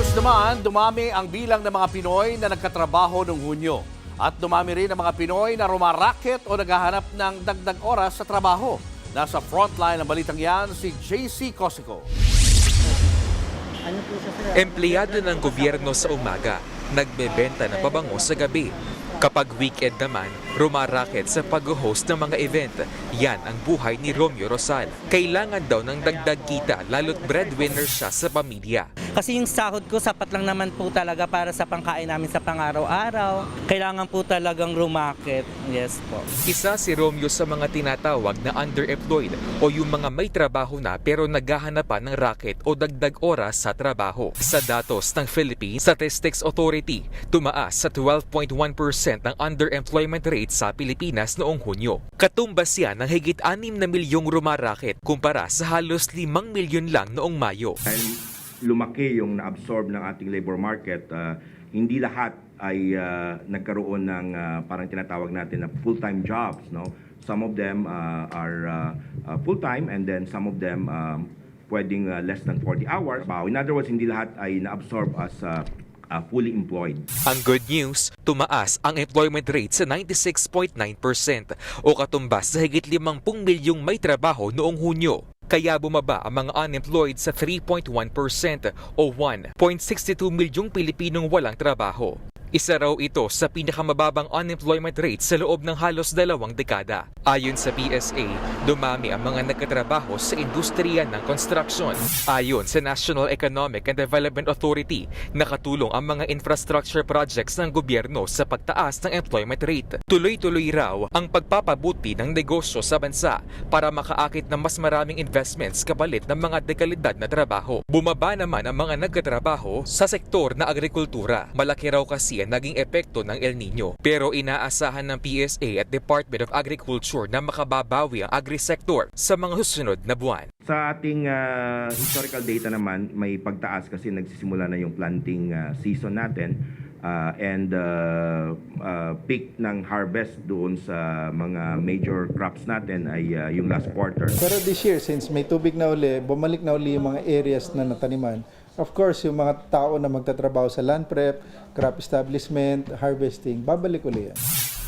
news naman, dumami ang bilang ng mga Pinoy na nagkatrabaho noong Hunyo. At dumami rin ang mga Pinoy na rumaraket o naghahanap ng dagdag oras sa trabaho. Nasa frontline ng balitang yan si JC Cosico. Empleyado ng gobyerno sa umaga, nagbebenta ng pabango sa gabi. Kapag weekend naman, rumaraket sa pag-host ng mga event. Yan ang buhay ni Romeo Rosal. Kailangan daw ng dagdag kita lalo't breadwinner siya sa pamilya. Kasi yung sahod ko sapat lang naman po talaga para sa pangkain namin sa pang-araw-araw. Kailangan po talagang rumakit. Yes po. Isa si Romeo sa mga tinatawag na underemployed o yung mga may trabaho na pero naghahanapan ng racket o dagdag oras sa trabaho. Sa datos ng Philippine Statistics Authority, tumaas sa 12.1% ang underemployment rate sa Pilipinas noong Hunyo. Katumbas yan ng higit 6 na milyong rumaraket kumpara sa halos 5 milyon lang noong Mayo. dahil lumaki yung na-absorb ng ating labor market, ah, hindi lahat ay ah, nagkaroon ng ah, parang tinatawag natin na full-time jobs. No? Some of them ah, are ah, full-time and then some of them um, pwedeng ah, less than 40 hours. In other words, hindi lahat ay na-absorb as ah, ah, fully employed. Ang good news, tumaas ang employment rate sa 96.9% o katumbas sa higit 50 milyong may trabaho noong Hunyo. Kaya bumaba ang mga unemployed sa 3.1% o 1.62 milyong Pilipinong walang trabaho. Isa raw ito sa pinakamababang unemployment rate sa loob ng halos dalawang dekada. Ayon sa PSA, dumami ang mga nagkatrabaho sa industriya ng construction. Ayon sa National Economic and Development Authority, nakatulong ang mga infrastructure projects ng gobyerno sa pagtaas ng employment rate. Tuloy-tuloy raw ang pagpapabuti ng negosyo sa bansa para makaakit ng mas maraming investments kapalit ng mga dekalidad na trabaho. Bumaba naman ang mga nagkatrabaho sa sektor na agrikultura. Malaki raw kasi ang naging epekto ng El Nino. Pero inaasahan ng PSA at Department of Agriculture na makababawi ang agri-sector sa mga susunod na buwan. Sa ating ah, historical data naman, may pagtaas kasi nagsisimula na yung planting ah, season natin ah, and ah, ah, peak ng harvest doon sa mga major crops natin ay ah, yung last quarter. Pero this year, since may tubig na uli, bumalik na uli yung mga areas na nataniman. Of course, yung mga tao na magtatrabaho sa land prep, crop establishment, harvesting, babalik uli yan.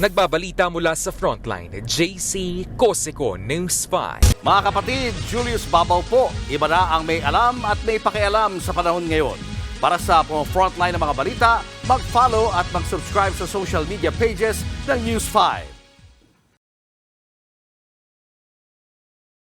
Nagbabalita mula sa Frontline, JC Cosico News 5. Mga kapatid, Julius Babaw po. Iba na ang may alam at may pakialam sa panahon ngayon. Para sa mga frontline ng mga balita, mag-follow at mag-subscribe sa social media pages ng News 5.